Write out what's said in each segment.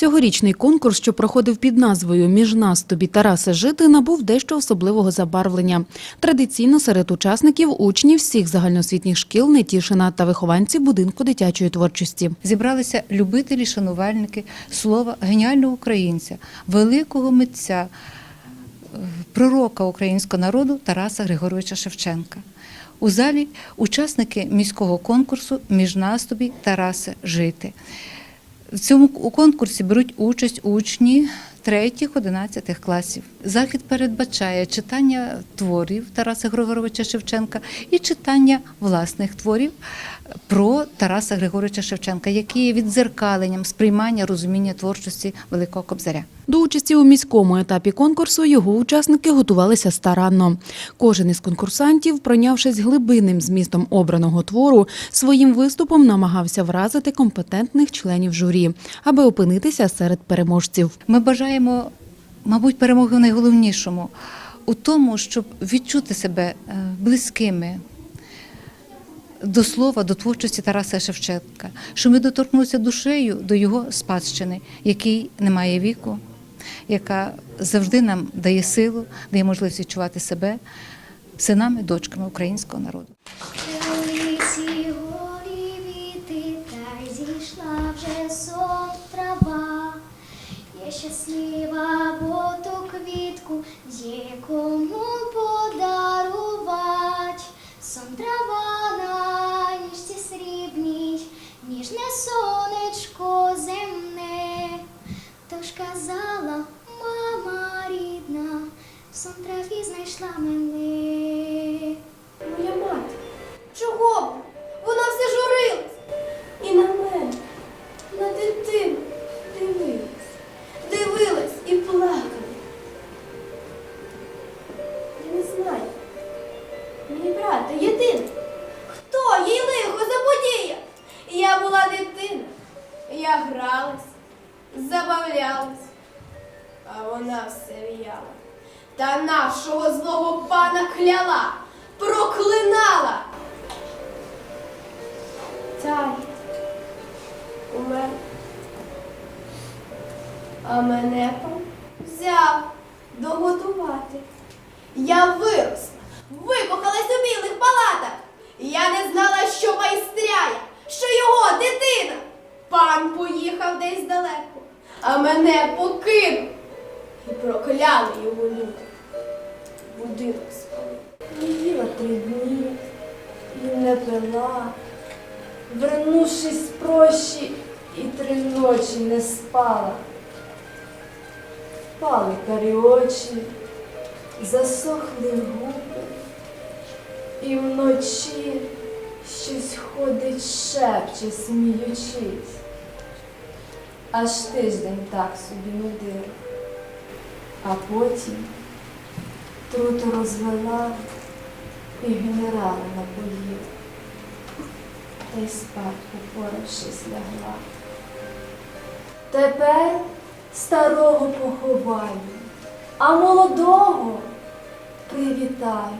Цьогорічний конкурс, що проходив під назвою Між нас тобі Тарасе жити, набув дещо особливого забарвлення. Традиційно серед учасників учні всіх загальноосвітніх шкіл Нетішина та вихованці будинку дитячої творчості. Зібралися любителі, шанувальники слова геніального українця, великого митця, е, пророка українського народу Тараса Григоровича Шевченка. У залі учасники міського конкурсу Між нас тобі Тарасе жити. В цьому конкурсі беруть участь учні 3-11 класів. Захід передбачає читання творів Тараса Григоровича Шевченка і читання власних творів про Тараса Григоровича Шевченка, які є віддзеркаленням сприймання розуміння творчості Великого Кобзаря. До участі у міському етапі конкурсу його учасники готувалися старанно. Кожен із конкурсантів, пройнявшись глибинним змістом обраного твору, своїм виступом намагався вразити компетентних членів журі, аби опинитися серед переможців. Ми бажаємо, мабуть, перемоги в найголовнішому у тому, щоб відчути себе е, близькими до слова, до творчості Тараса Шевченка, що ми доторкнулися душею до його спадщини, який не має віку, яка завжди нам дає силу, дає можливість відчувати себе синами, дочками українського народу. Щаслива, бо ту квітку є я гралась, забавлялась, а вона все в'яла. Та нашого злого пана кляла, проклинала. І його люди. Будинок спалив. Не їла три дні і не пила, вернувшись з прощі, і три ночі не спала. Впали карі очі, засохли губи, і вночі щось ходить, шепче, сміючись. Аж тиждень так собі нудив, а потім труту розвела і генерала напоїв. Та й спать, упоравшись, лягла. Тепер старого поховаю, а молодого привітаю.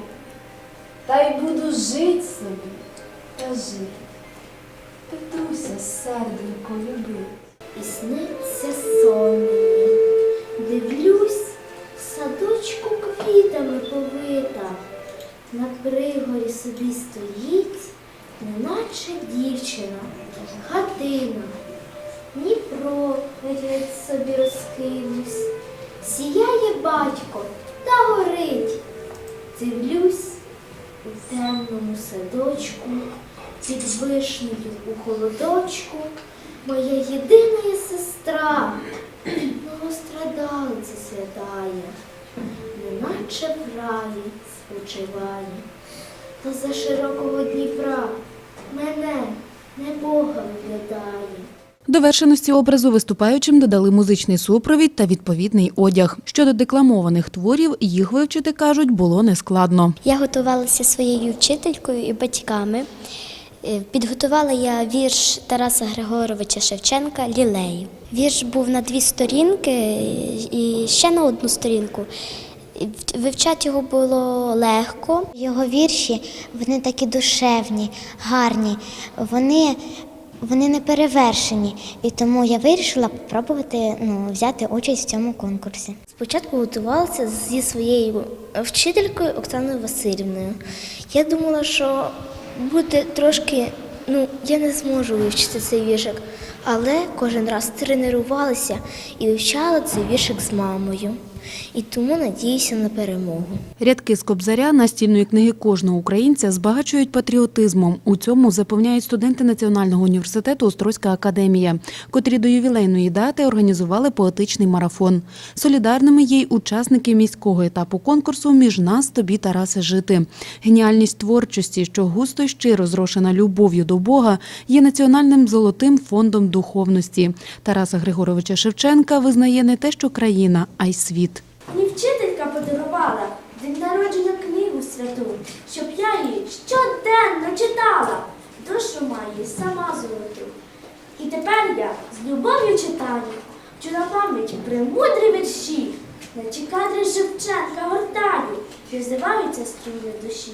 Та й буду жить собі та жити. Петруся серденько любить. І сниться сон. Дивлюсь, квітами. На пригорі собі стоїть, неначе дівчина, хатина. Дніпро геть собі розкинувсь. Сіяє батько та горить. Дивлюсь у темному садочку, під вишнею у холодочку, моя єдина сестра, многострадалиця святая, неначе в раї спочиває. Та за широкого Дніпра мене не Бога виглядає. До вершеності образу виступаючим додали музичний супровід та відповідний одяг. Щодо декламованих творів, їх вивчити кажуть було нескладно. Я готувалася своєю вчителькою і батьками. Е, Підготувала я вірш Тараса Григоровича Шевченка Лілею. Вірш був на дві сторінки і ще на одну сторінку. Вивчати його було легко. Його вірші вони такі душевні, гарні. Вони вони не перевершені, і тому я вирішила спробувати ну, взяти участь в цьому конкурсі. Спочатку готувалася зі своєю вчителькою Оксаною Васильівною. Я думала, що буде трошки, ну, я не зможу вивчити цей віршик, але кожен раз тренувалася і вивчала цей віршик з мамою. І тому надіюся на перемогу. Рядки з Кобзаря настільної книги кожного українця збагачують патріотизмом. У цьому запевняють студенти Національного університету Острозька академія, котрі до ювілейної дати організували поетичний марафон. Солідарними є й учасники міського етапу конкурсу Між нас тобі Тарасе жити. Геніальність творчості, що густо й щиро зрошена любов'ю до Бога, є національним золотим фондом духовності. Тараса Григоровича Шевченка визнає не те, що країна, а й світ. Мені вчителька подарувала день народження книгу святу, щоб я її щоденно читала, душу маю сама золоту. І тепер я з любов'ю читаю, вчу на пам'ять премудрі вірші, наче кадри Шевченка гортаю, і взиваються струни душі.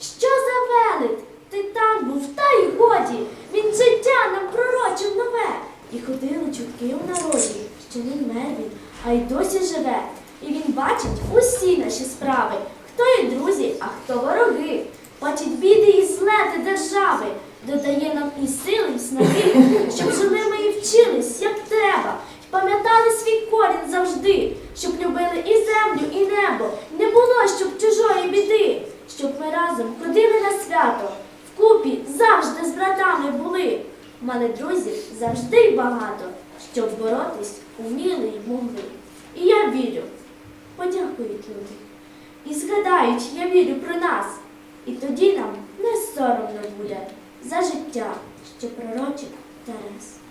Що за велет? Ти там був, та й годі, він життя нам пророчив нове. І ходили чутки у народі, що не вмер він, а й досі живе. І він бачить усі наші справи, хто є друзі, а хто вороги. Бачить біди і злети держави, додає нам і сили, і снаги, щоб жили ми і вчились, як треба, й пам'ятали свій корінь завжди, щоб любили і землю, і небо, не було щоб чужої біди, щоб ми разом ходили на свято, вкупі завжди з братами були. Мали друзів завжди багато, щоб боротись уміли й могли. І я вірю, подякують люди. І згадають, я вірю про нас. І тоді нам не соромно буде за життя, що пророчить Тарас.